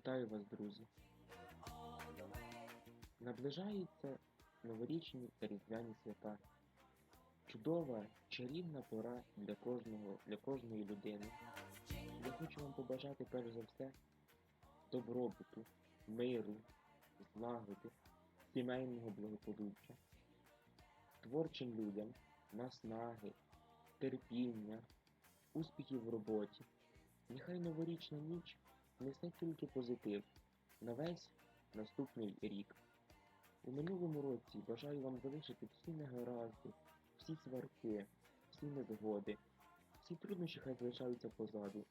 Вітаю вас, друзі! Наближаються новорічні та різдвяні свята. Чудова, чарівна пора для кожного, для кожної людини. Я хочу вам побажати перш за все добробуту, миру, злагоди, сімейного благополуччя, творчим людям, наснаги, терпіння, успіхів в роботі. Нехай новорічна ніч несе тільки позитив на весь наступний рік. У минулому році бажаю вам залишити всі негаразди, всі сварки, всі незгоди, всі труднощі хай залишаються позаду.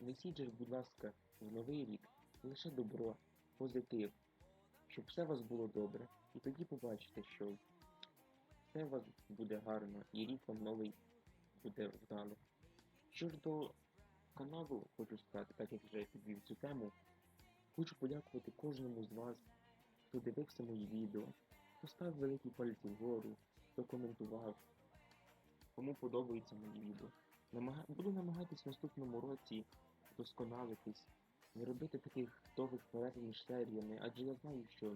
Несіть же, будь ласка, в новий рік лише добро, позитив, щоб все у вас було добре. І тоді побачите, що все у вас буде гарно і рік вам новий буде вдалий. Що ж до каналу хочу сказати, так як вже я підвів цю тему, хочу подякувати кожному з вас, хто дивився мої відео, хто ставив великі пальці вгору, хто коментував, кому подобаються мої відео. Буду намагатись в наступному році вдосконалитись, не робити таких довгих перерв між серіями, адже я знаю, що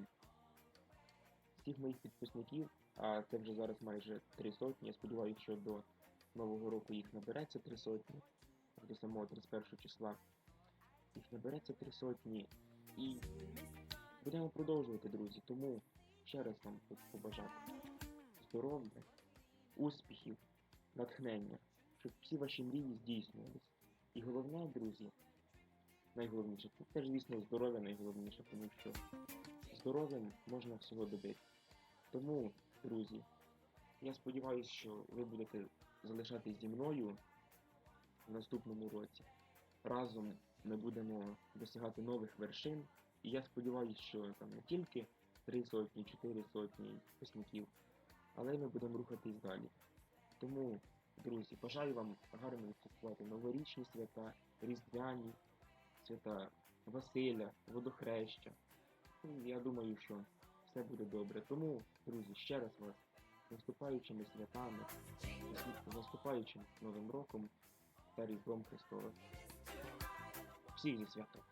всіх моїх підписників, а це вже зараз майже три сотні, я сподіваюся, що до Нового року їх набереться три сотні до самого 31 числа. Їх набереться три сотні. І будемо продовжувати, друзі. Тому ще раз вам побажати здоров'я, успіхів, натхнення, щоб всі ваші мрії здійснювались. І головне, друзі, найголовніше, це звісно, здоров'я найголовніше, тому що здоров'ям можна всього добити. Тому, друзі, я сподіваюся, що ви будете залишатись зі мною в наступному році. Разом ми будемо досягати нових вершин. І я сподіваюся, що там не тільки 3 сотні, 4 сотні випускників, але й ми будемо рухатись далі. Тому, друзі, бажаю вам гарно відсвяткувати новорічні свята, різдвяні, свята Василя, водохреща. Ну, Я думаю, що все буде добре. Тому, друзі, ще раз вас з наступаючими святами, з наступаючим Новим роком та Різдвом Христовим. Всіх зі святом!